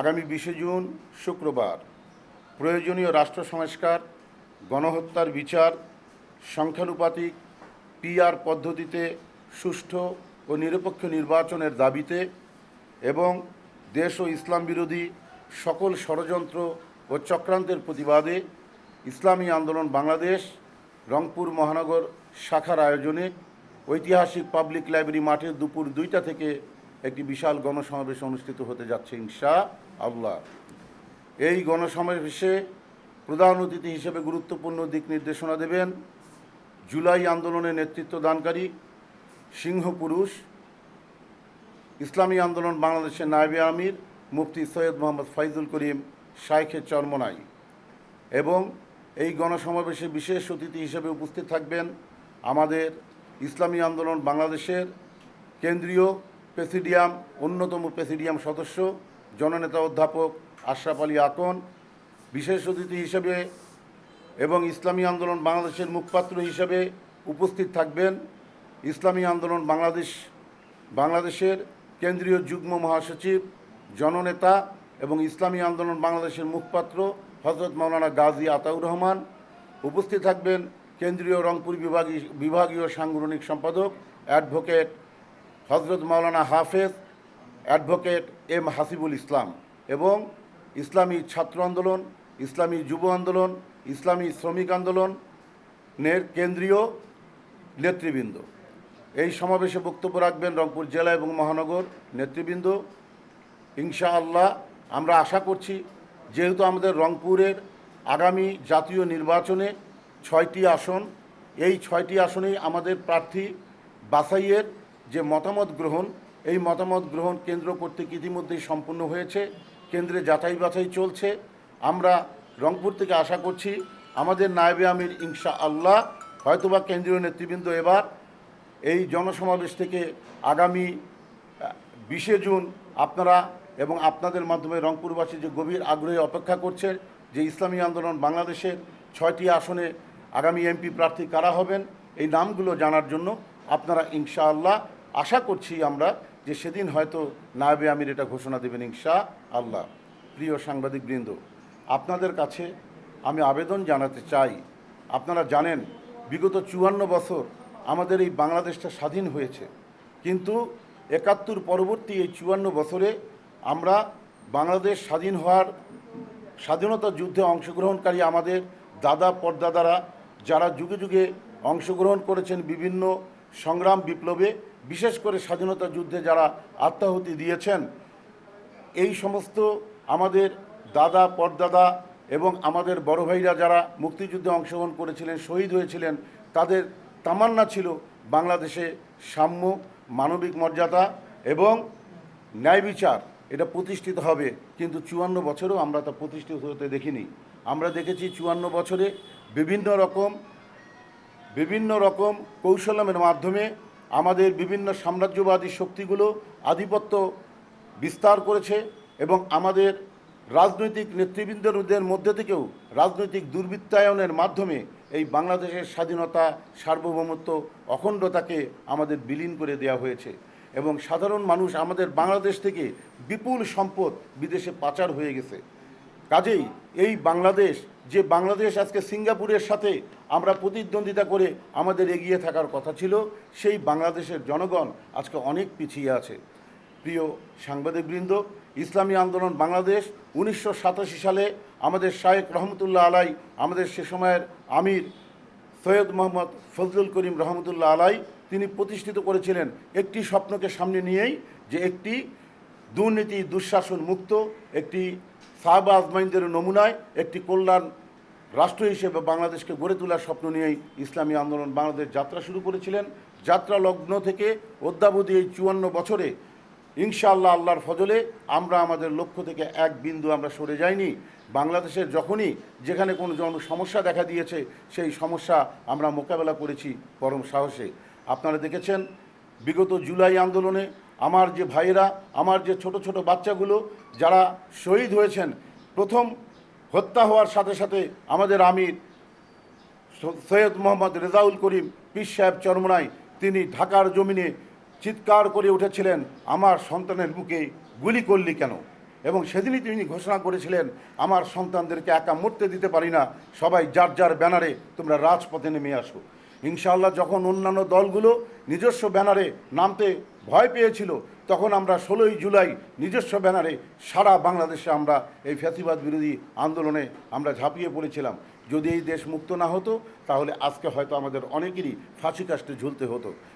আগামী বিশে জুন শুক্রবার প্রয়োজনীয় রাষ্ট্র সংস্কার, গণহত্যার বিচার, সংখ্যানুপাতিক পিআর পদ্ধতিতে সুষ্ঠু ও নিরপেক্ষ নির্বাচনের দাবিতে এবং দেশ ও ইসলাম বিরোধী সকল ষড়যন্ত্র ও চক্রান্তের প্রতিবাদে ইসলামী আন্দোলন বাংলাদেশ, রংপুর মহানগর শাখার আয়োজনে ঐতিহাসিক পাবলিক লাইব্রেরি মাঠে দুপুর দুইটা থেকে একটি বিশাল গণসমাবেশ অনুষ্ঠিত হতে যাচ্ছে ইনশা। আল্লাহ এই গণসমাবেশে প্রধান অতিথি হিসেবে গুরুত্বপূর্ণ দিক নির্দেশনা দেবেন জুলাই আন্দোলনে নেতৃত্ব দানকারী সিংহ পুরুষ, ইসলামী আন্দোলন বাংলাদেশের নায়েবে আমির মুফতি সৈয়দ মোহাম্মদ ফাইজুল করিম শাইখে চরমনাই এবং এই গণসমাবেশে বিশেষ অতিথি হিসেবে উপস্থিত থাকবেন আমাদের ইসলামী আন্দোলন বাংলাদেশের কেন্দ্রীয় প্রেসিডিয়াম, অন্যতম প্রেসিডিয়াম সদস্য জননেতা অধ্যাপক আশরাফ আলী আকন, বিশেষ অতিথি হিসেবে এবং ইসলামী আন্দোলন বাংলাদেশের মুখপাত্র হিসেবে উপস্থিত থাকবেন ইসলামী আন্দোলন বাংলাদেশ, বাংলাদেশের কেন্দ্রীয় যুগ্ম মহাসচিব, জননেতা এবং ইসলামী আন্দোলন বাংলাদেশের মুখপাত্র হজরত মৌলানা গাজী আতাউর রহমান, উপস্থিত থাকবেন কেন্দ্রীয় রংপুর বিভাগী বিভাগীয় সাংগঠনিক সম্পাদক অ্যাডভোকেট হজরত মাওলানা হাফেজ অ্যাডভোকেট এম হাসিবুল ইসলাম এবং ইসলামী ছাত্র আন্দোলন, ইসলামী যুব আন্দোলন, ইসলামী শ্রমিক আন্দোলনের কেন্দ্রীয় নেতৃবৃন্দ। এই সমাবেশে বক্তব্য রাখবেন রংপুর জেলা এবং মহানগর নেতৃবৃন্দ। ইনশাআল্লাহ আমরা আশা করছি, যেহেতু আমাদের রংপুরের আগামী জাতীয় নির্বাচনে ছয়টি আসন, এই ছয়টি আসনেই আমাদের প্রার্থী বাছাইয়ের যে মতামত গ্রহণ এই মতামত গ্রহণ কেন্দ্র কর্তৃক ইতিমধ্যেই সম্পূর্ণ হয়েছে। কেন্দ্রে যাচাই বাছাই চলছে। আমরা রংপুর থেকে আশা করছি আমাদের নায়েবে আমির ইনশা আল্লাহ হয়তোবা কেন্দ্রীয় নেতৃবৃন্দ এবার এই জনসমাবেশ থেকে আগামী বিশে জুন আপনারা এবং আপনাদের মাধ্যমে রংপুরবাসী যে গভীর আগ্রহে অপেক্ষা করছে যে ইসলামী আন্দোলন বাংলাদেশের ছয়টি আসনে আগামী এমপি প্রার্থী কারা হবেন, এই নামগুলো জানার জন্য আপনারা ইনশাআল্লাহ আশা করছি আমরা যে সেদিন হয়তো নায়েবে আমির এটা ঘোষণা দেবেন ইনশা আল্লাহ। প্রিয় সাংবাদিকবৃন্দ, আপনাদের কাছে আমি আবেদন জানাতে চাই, আপনারা জানেন বিগত চুয়ান্ন বছর আমাদের এই বাংলাদেশটা স্বাধীন হয়েছে, কিন্তু একাত্তর পরবর্তী এই চুয়ান্ন বছরে আমরা বাংলাদেশ স্বাধীন হওয়ার স্বাধীনতা যুদ্ধে অংশগ্রহণকারী আমাদের দাদা পরদাদারা যারা যুগে যুগে অংশগ্রহণ করেছেন বিভিন্ন সংগ্রাম বিপ্লবে বিশেষ করে স্বাধীনতা যুদ্ধে যারা আত্মাহুতি দিয়েছেন, এই সমস্ত আমাদের দাদা, পরদাদা এবং আমাদের বড় ভাইরা যারা মুক্তিযুদ্ধে অংশগ্রহণ করেছিলেন, শহীদ হয়েছিলেন, তাদের তামান্না ছিল বাংলাদেশে সাম্য, মানবিক মর্যাদা এবং ন্যায় বিচার। এটা প্রতিষ্ঠিত হবে, কিন্তু চুয়ান্ন বছরেও আমরা তা প্রতিষ্ঠিত হতে দেখিনি। আমরা দেখেছি চুয়ান্ন বছরে বিভিন্ন রকম বিভিন্ন রকম কৌশলমের মাধ্যমে আমাদের বিভিন্ন সাম্রাজ্যবাদী শক্তিগুলো আধিপত্য বিস্তার করেছে এবং আমাদের রাজনৈতিক নেতৃবৃন্দদের মধ্যে থেকেও রাজনৈতিক দুর্বৃত্তায়নের মাধ্যমে এই বাংলাদেশের স্বাধীনতা, সার্বভৌমত্ব, অখণ্ডতাকে আমাদের বিলীন করে দেওয়া হয়েছে এবং সাধারণ মানুষ আমাদের বাংলাদেশ থেকে বিপুল সম্পদ বিদেশে পাচার হয়ে গেছে। কাজেই এই বাংলাদেশ যে বাংলাদেশ আজকে সিঙ্গাপুরের সাথে আমরা প্রতিদ্বন্দ্বিতা করে আমাদের এগিয়ে থাকার কথা ছিল, সেই বাংলাদেশের জনগণ আজকে অনেক পিছিয়ে আছে। প্রিয় সাংবাদিকবৃন্দ, ইসলামী আন্দোলন বাংলাদেশ উনিশশো সাতাশি সালে আমাদের শায়েক রহমতুল্লাহ আলাই, আমাদের সে সময়ের আমির সৈয়দ মোহাম্মদ ফজলুল করিম রহমতুল্লাহ আলাই, তিনি প্রতিষ্ঠিত করেছিলেন একটি স্বপ্নকে সামনে নিয়েই যে একটি দুর্নীতি, দুঃশাসন মুক্ত, একটি সাহাবা আজমাইনদের নমুনায় একটি কল্যাণ রাষ্ট্র হিসেবে বাংলাদেশকে গড়ে তোলার স্বপ্ন নিয়েই ইসলামী আন্দোলন বাংলাদেশ যাত্রা শুরু করেছিলেন। যাত্রা লগ্ন থেকে অদ্যাবধি এই চুয়ান্ন বছরে ইনশাআল্লাহ আল্লাহর ফজলে আমরা আমাদের লক্ষ্য থেকে এক বিন্দু আমরা সরে যাইনি। বাংলাদেশের যখনই যেখানে কোনো জন সমস্যা দেখা দিয়েছে, সেই সমস্যা আমরা মোকাবেলা করেছি পরম সাহসে। আপনারা দেখেছেন, বিগত জুলাই আন্দোলনে আমার যে ভাইয়েরা, আমার যে ছোট ছোট বাচ্চাগুলো, যারা শহীদ হয়েছেন, প্রথম হত্যা হওয়ার সাথে সাথে আমাদের আমির সৈয়দ মোহাম্মদ রেজাউল করিম পীর সাহেব চরমনাই তিনি ঢাকার জমিনে চিৎকার করে উঠেছিলেন, আমার সন্তানের মুখে গুলি করলি কেন? এবং সেদিনই তিনি ঘোষণা করেছিলেন, আমার সন্তানদেরকে একা মরতে দিতে পারি না। সবাই যার যার ব্যানারে তোমরা রাজপথে নেমে আসো। ইনশাআল্লাহ যখন অন্যান্য দলগুলো নিজস্ব ব্যানারে নামতে ভয় পেয়েছিল, তখন আমরা ষোলোই জুলাই নিজস্ব ব্যানারে সারা বাংলাদেশে আমরা এই ফ্যাসিবাদ বিরোধী আন্দোলনে আমরা ঝাঁপিয়ে পড়েছিলাম। যদি এই দেশ মুক্ত না হতো, তাহলে আজকে হয়তো আমাদের অনেকেরই ফাঁসি কাস্টে ঝুলতে হতো।